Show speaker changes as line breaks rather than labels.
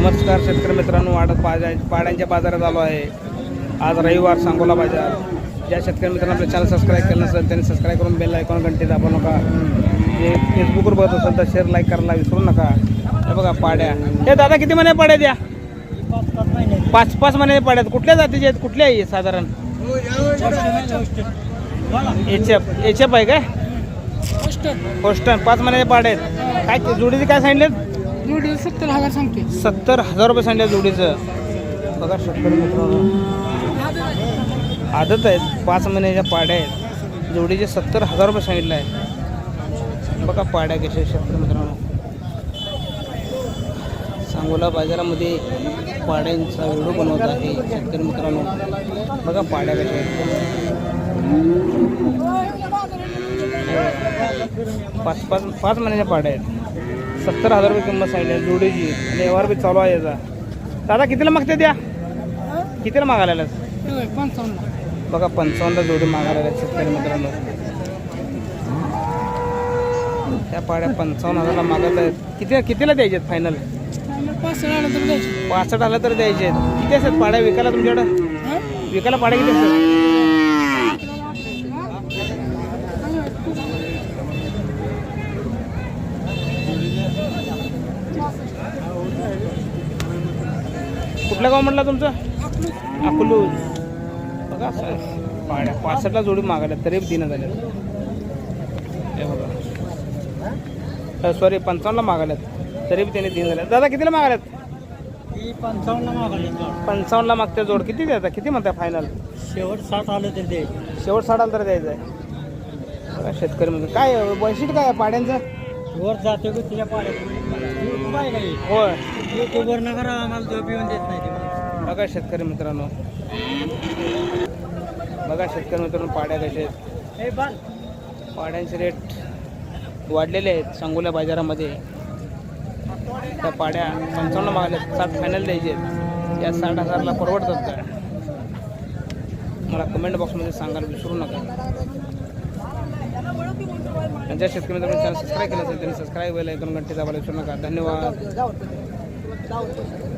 नमस्कार शेतकरी मित्रांनो वाढत पाड्या पाड्यांच्या बाजारात आलो आहे. आज रविवार सांगोला बाजार. ज्या शेतकरी मित्रांनो आपल्या चॅनल सबस्क्राईब केलं नसेल त्यांनी सबस्क्राईब करून बेल आयकॉन घंटी दाबू नका. जे फेसबुकवर बघत असेल तर शेअर लाईक करायला विसरू नका. हे बघा पाड्या. हे दादा किती महिने पाड्या द्या पाच पाच महिने पाड्यात कुठल्या जातीचे आहेत? कुठल्या आहे साधारण? एच एफ एच एफ आहे काय? होस्टन पाच महिन्याचे पाड्या आहेत. काय जोडीचे काय सांगितले
जोडी सत्तर हजार सांगते
सत्तर हजार रुपये सांगितले जोडीचं. बघा शेतकरी मित्रांनो. आदत आहेत. पाच महिन्याच्या पाड्या आहेत. जोडीचे सत्तर हजार रुपये सांगितलं आहे. बघा पाड्या कशा आहेत शेतकरी मित्रांनो. सांगोला बाजारामध्ये पाड्यांचा व्हिडिओ बनवत आहे शेतकरी मित्रांनो. बघा पाड्या कशा आहेत. पाच पाच पाच महिन्याच्या पाड्या आहेत. सत्तर हजार रुपये किंमत सांगितली आहे जोडीची आणि व्यवहार बी चालू आहे याचा. दादा कितीला मागते द्या? कितीला मागायला
पंचावन्न
बघा पंचावन्नला जोडी मागायला शेतकरी मित्रांनो. त्या पाड्या पंचावन्न हजारला मागत आहेत. किती कितीला द्यायचे आहेत फायनल
पाच आलं तर द्यायची
पासष्ट आलं तर द्यायचे आहेत किती असतात पाड्या? विकायला तुमच्याकडं? विकायला पाड्या किती असतात? कुठलं गाव म्हटलं तुमचं? अकलूज. बघा पाड्या पासष्टला जोडी मागायला तरी दिनं झाल्या बघा. सॉरी पंचावन्नला मागायल्यात तरी बी त्याने तीन झाल्या दादा कितीला मागायल्यात
पंचावन्न मागले
पंचावन्नला मागते जोड. किती द्यायचा किती म्हणताय फायनल
शेवट सात आलं तर दे
शेवट साडाला तर द्यायचं आहे बघा शेतकरी म्हणजे काय वैशिष्ट्य काय पाड्यांचं?
वर जाते तुझ्या पाड्यात? काय आम्हाला पिऊन देत नाही ते
बघा शेतकरी मित्रांनो. बघा शेतकरी मित्रांनो पाड्या कशा आहेत? पाड्यांचे रेट वाढलेले आहेत सांगोल्या बाजारामध्ये. त्या पाड्या पंचावन्न मागल्या साठ फायनल द्यायचे आहेत. या साठ हजारला परवडतात का? मला कमेंट बॉक्समध्ये सांगायला विसरू नका. त्यांच्या शेतकरी मित्रांनो चॅनल सबस्क्राईब केलं असेल त्यांनी सबस्क्राईब केलं ऐकून घंटे दाबायला विसरू नका. धन्यवाद. 不到五